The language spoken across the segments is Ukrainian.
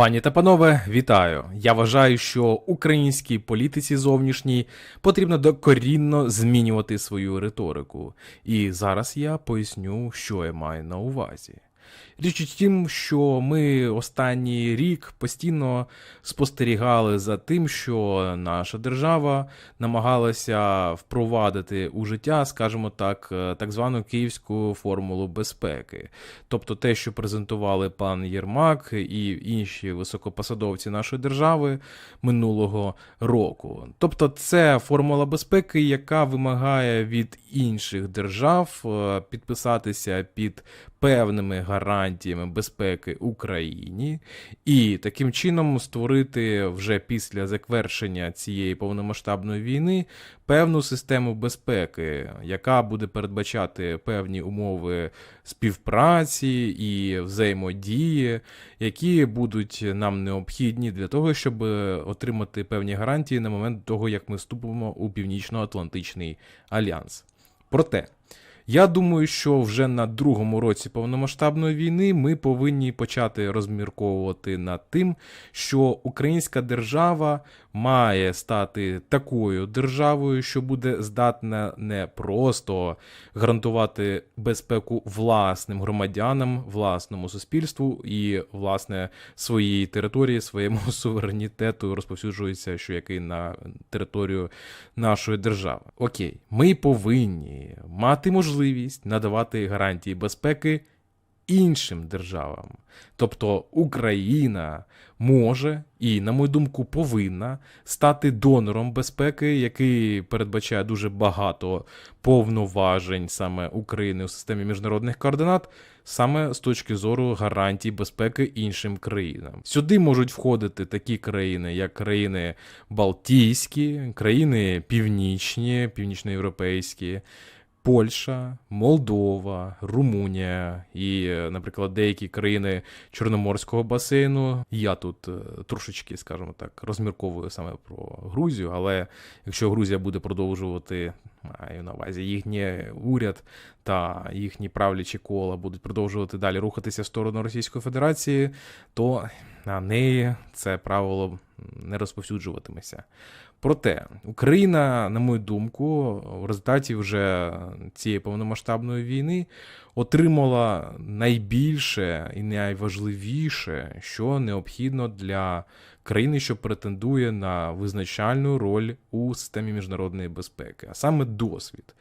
Пані та панове, вітаю! Я вважаю, що українській політиці зовнішній потрібно докорінно змінювати свою риторику. І зараз я поясню, що я маю на увазі. Річ у тім, що ми останній рік постійно спостерігали за тим, що наша держава намагалася впровадити у життя, скажімо так, е, так звану київську формулу безпеки. Тобто те, що презентували пан Єрмак і інші високопосадовці нашої держави минулого року. Тобто, це формула безпеки, яка вимагає від інших держав е, підписатися під певними гарантіями безпеки Україні, і таким чином створити вже після завершення цієї повномасштабної війни певну систему безпеки, яка буде передбачати певні умови співпраці і взаємодії, які будуть нам необхідні для того, щоб отримати певні гарантії на момент того, як ми вступимо у Північно-Атлантичний альянс. Проте. Я думаю, що вже на другому році повномасштабної війни ми повинні почати розмірковувати над тим, що українська держава має стати такою державою, що буде здатна не просто гарантувати безпеку власним громадянам, власному суспільству і, власне, своїй території, своєму суверенітету розповсюджується, що який на територію нашої держави. Окей, ми повинні мати можливість надавати гарантії безпеки іншим державам. Тобто Україна може і, на мою думку, повинна стати донором безпеки, який передбачає дуже багато повноважень саме України у системі міжнародних координат, саме з точки зору гарантій безпеки іншим країнам. Сюди можуть входити такі країни, як країни Балтійські, країни Північні, північноєвропейські. Польща, Молдова, Румунія і, наприклад, деякі країни Чорноморського басейну. Я тут е, трошечки, скажімо так, розмірковую саме про Грузію, але якщо Грузія буде продовжувати, маю на увазі їхній уряд та їхні правлячі кола будуть продовжувати далі рухатися в сторону Російської Федерації, то на неї це правило не розповсюджуватиметься. Проте Україна, на мою думку, в результаті вже цієї повномасштабної війни отримала найбільше і найважливіше, що необхідно для країни, що претендує на визначальну роль у системі міжнародної безпеки, а саме досвід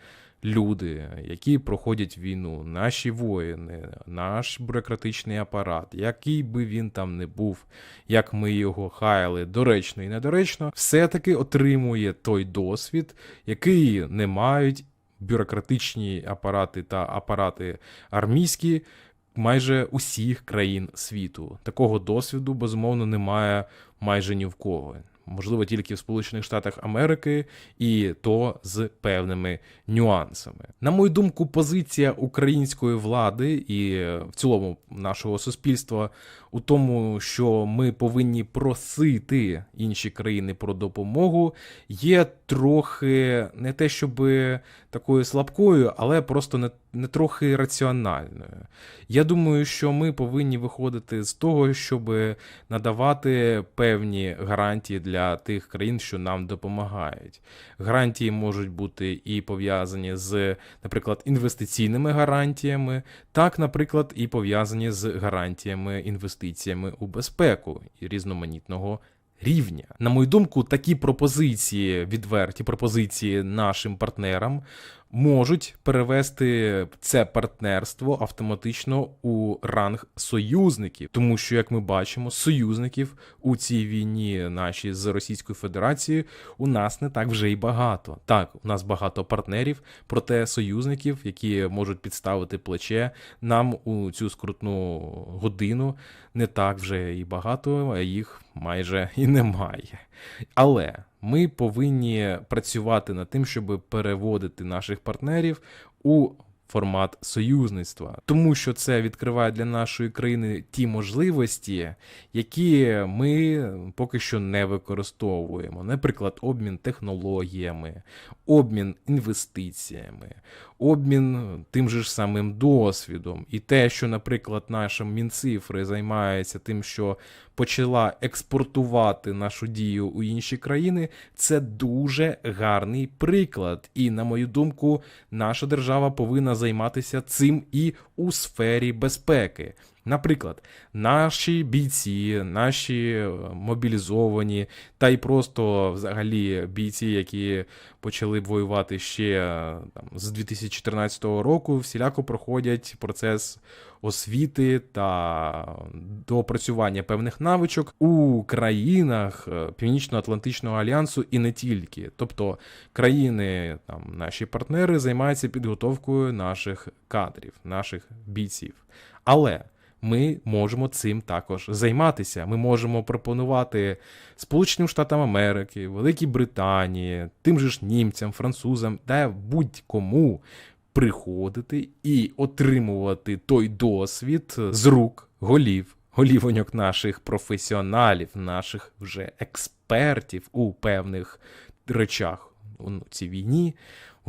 люди, які проходять війну, наші воїни, наш бюрократичний апарат, який би він там не був, як ми його хаяли доречно і недоречно, все-таки отримує той досвід, який не мають бюрократичні апарати та апарати армійські. Майже усіх країн світу такого досвіду безумовно немає майже ні в кого можливо, тільки в Сполучених Штатах Америки, і то з певними нюансами. На мою думку, позиція української влади і в цілому нашого суспільства у тому, що ми повинні просити інші країни про допомогу, є трохи не те, щоб такою слабкою, але просто не, не трохи раціональною. Я думаю, що ми повинні виходити з того, щоб надавати певні гарантії для тих країн, що нам допомагають. Гарантії можуть бути і пов'язані з, наприклад, інвестиційними гарантіями, так, наприклад, і пов'язані з гарантіями інвестиціями у безпеку і різноманітного рівня. На мою думку, такі пропозиції, відверті пропозиції нашим партнерам можуть перевести це партнерство автоматично у ранг союзників, тому що, як ми бачимо, союзників у цій війні нашій з Російською Федерацією у нас не так вже й багато. Так, у нас багато партнерів, проте союзників, які можуть підставити плече нам у цю скрутну годину, не так вже і багато, а їх майже і немає. Але ми повинні працювати над тим, щоб переводити наших партнерів у формат союзництва, тому що це відкриває для нашої країни ті можливості, які ми поки що не використовуємо. Наприклад, обмін технологіями, обмін інвестиціями, обмін тим же ж самим досвідом. І те, що, наприклад, наша Мінцифри займається тим, що почала експортувати нашу дію у інші країни, це дуже гарний приклад. І, на мою думку, наша держава повинна займатися цим і у сфері безпеки. Наприклад, наші бійці, наші е, мобілізовані, та й просто взагалі бійці, які почали воювати ще е, там, з 2014 року, всіляко проходять процес освіти та доопрацювання певних навичок у країнах е, Північно-Атлантичного альянсу і не тільки. Тобто країни, там наші партнери займаються підготовкою наших кадрів, наших бійців. Але ми можемо цим також займатися. Ми можемо пропонувати Сполученим Штатам Америки, Великій Британії, тим же ж німцям, французам, та будь-кому приходити і отримувати той досвід з рук голів. Голівоньок наших професіоналів, наших вже експертів у певних речах у цій війні,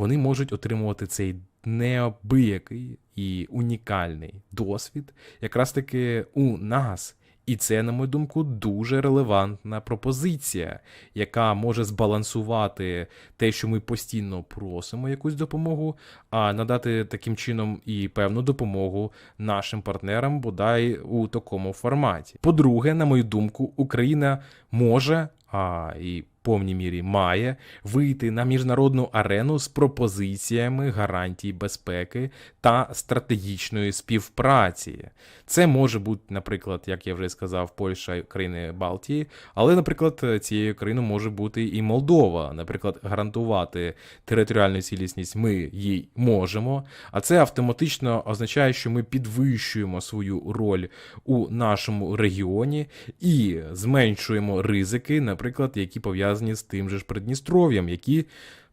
вони можуть отримувати цей неабиякий і унікальний досвід, якраз таки у нас. І це, на мою думку, дуже релевантна пропозиція, яка може збалансувати те, що ми постійно просимо якусь допомогу, а надати таким чином і певну допомогу нашим партнерам, бодай у такому форматі. По-друге, на мою думку, Україна може а і повній мірі має вийти на міжнародну арену з пропозиціями гарантій безпеки та стратегічної співпраці. Це може бути, наприклад, як я вже сказав, Польща країни Балтії, але, наприклад, цією країною може бути і Молдова. Наприклад, гарантувати територіальну цілісність ми їй можемо, а це автоматично означає, що ми підвищуємо свою роль у нашому регіоні і зменшуємо ризики, наприклад, які пов'язані з тим же ж Придністров'ям, які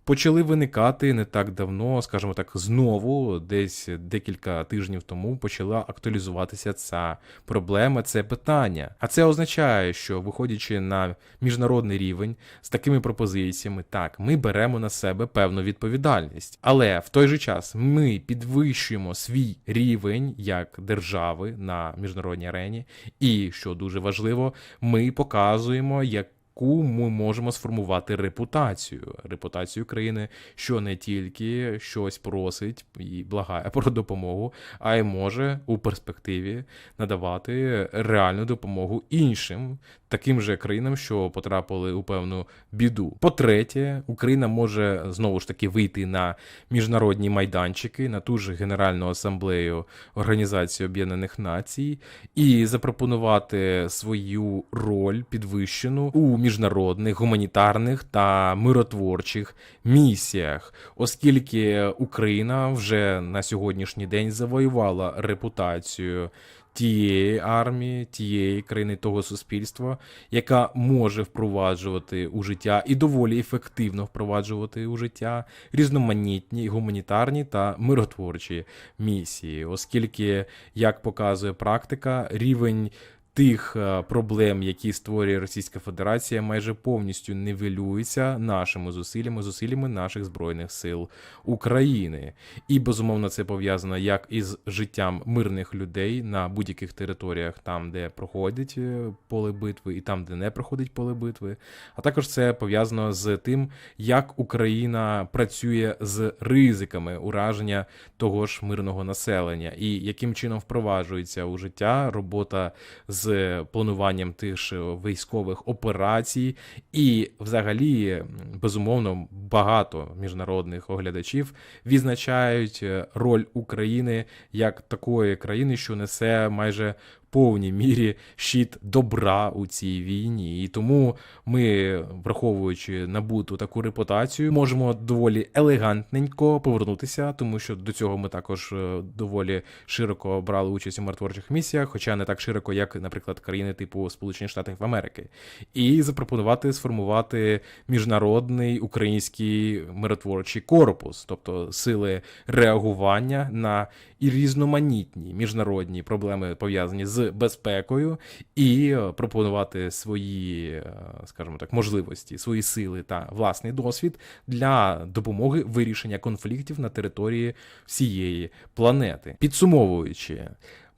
почали виникати не так давно, скажімо так, знову, десь декілька тижнів тому почала актуалізуватися ця проблема, це питання. А це означає, що виходячи на міжнародний рівень з такими пропозиціями, так, ми беремо на себе певну відповідальність, але в той же час ми підвищуємо свій рівень як держави на міжнародній арені, і що дуже важливо, ми показуємо як яку ми можемо сформувати репутацію, репутацію країни, що не тільки щось просить і благає про допомогу, а й може у перспективі надавати реальну допомогу іншим таким же країнам, що потрапили у певну біду. По-третє, Україна може знову ж таки вийти на міжнародні майданчики, на ту ж Генеральну асамблею Організації Об'єднаних Націй і запропонувати свою роль підвищену у міжнародних гуманітарних та миротворчих місіях, оскільки Україна вже на сьогоднішній день завоювала репутацію тієї армії, тієї країни того суспільства, яка може впроваджувати у життя і доволі ефективно впроваджувати у життя різноманітні гуманітарні та миротворчі місії, оскільки, як показує практика, рівень тих е, проблем, які створює Російська Федерація, майже повністю нівелюється нашими зусиллями, зусиллями наших збройних сил України. І безумовно це пов'язано як із життям мирних людей на будь-яких територіях, там де проходить е, поле битви, і там, де не проходить поле битви. А також це пов'язано з тим, як Україна працює з ризиками ураження того ж мирного населення, і яким чином впроваджується у життя робота з плануванням тих ж військових операцій, і, взагалі, безумовно, багато міжнародних оглядачів відзначають е, роль України як такої країни, що несе майже повній мірі щит добра у цій війні. І тому ми, враховуючи набуту таку репутацію, можемо доволі елегантненько повернутися, тому що до цього ми також е, доволі широко брали участь у миротворчих місіях, хоча не так широко, як, наприклад, країни типу Сполучені Штати Америки, і запропонувати сформувати міжнародний український миротворчий корпус, тобто сили реагування на і різноманітні міжнародні проблеми пов'язані з з безпекою і е, пропонувати свої, е, скажімо так, можливості, свої сили та власний досвід для допомоги вирішення конфліктів на території всієї планети. Підсумовуючи.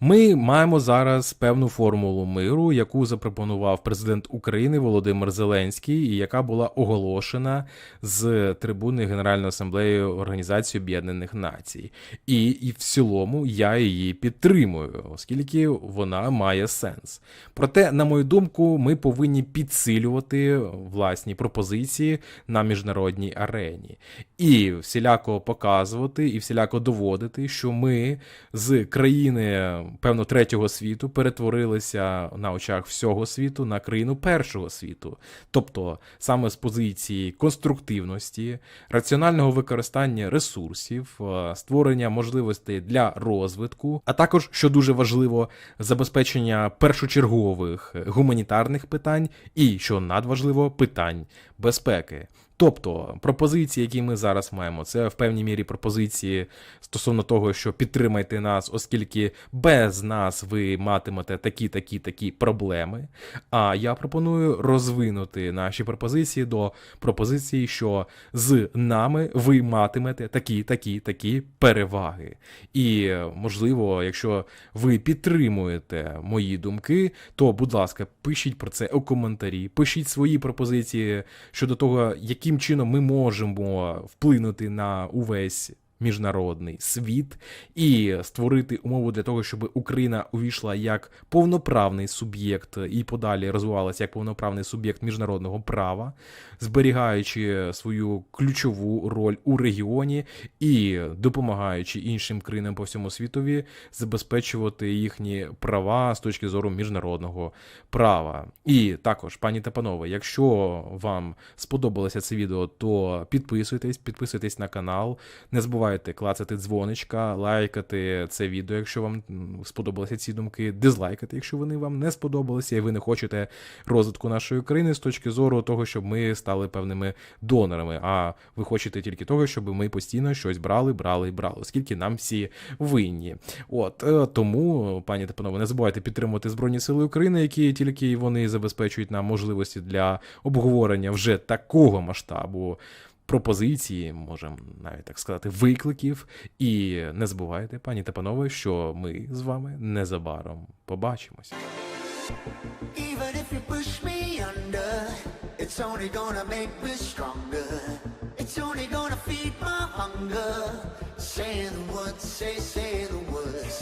Ми маємо зараз певну формулу миру, яку запропонував президент України Володимир Зеленський, і яка була оголошена з трибуни Генеральної асамблеї Організації Об'єднаних Націй. І, і в цілому я її підтримую, оскільки вона має сенс. Проте, на мою думку, ми повинні підсилювати власні пропозиції на міжнародній арені і всіляко показувати, і всіляко доводити, що ми з країни, певно, третього світу перетворилися на очах всього світу на країну першого світу. Тобто саме з позиції конструктивності, раціонального використання ресурсів, е, створення можливостей для розвитку, а також, що дуже важливо, забезпечення першочергових гуманітарних питань і, що надважливо, питань безпеки. Тобто пропозиції, які ми зараз маємо, це в певній мірі пропозиції стосовно того, що підтримайте нас, оскільки без нас ви матимете такі, такі, такі проблеми. А я пропоную розвинути наші пропозиції до пропозиції, що з нами ви матимете такі, такі, такі переваги. І можливо, якщо ви підтримуєте мої думки, то, будь ласка, пишіть про це у коментарі, пишіть свої пропозиції щодо того, яким чином ми можемо вплинути на увесь. Міжнародний світ і створити умову для того, щоб Україна увійшла як повноправний суб'єкт і подалі розвивалася як повноправний суб'єкт міжнародного права, зберігаючи свою ключову роль у регіоні і допомагаючи іншим країнам по всьому світові забезпечувати їхні права з точки зору міжнародного права. І також, пані та панове, якщо вам сподобалося це відео, то підписуйтесь, підписуйтесь на канал, не забувайте клацати дзвоничка, лайкати це відео, якщо вам сподобалися ці думки, дизлайкати, якщо вони вам не сподобалися, і ви не хочете розвитку нашої країни з точки зору того, щоб ми стали певними донорами. А ви хочете тільки того, щоб ми постійно щось брали, брали і брали, оскільки нам всі винні. От е, тому, пані та панове, не забувайте підтримувати Збройні Сили України, які тільки вони забезпечують нам можливості для обговорення вже такого масштабу. Пропозиції, можемо навіть так сказати, викликів. І не забувайте, пані та панове, що ми з вами незабаром побачимось. Even if you push me under, it's only gonna make me stronger. It's only gonna feed my hunger. Say the words, say, say the words.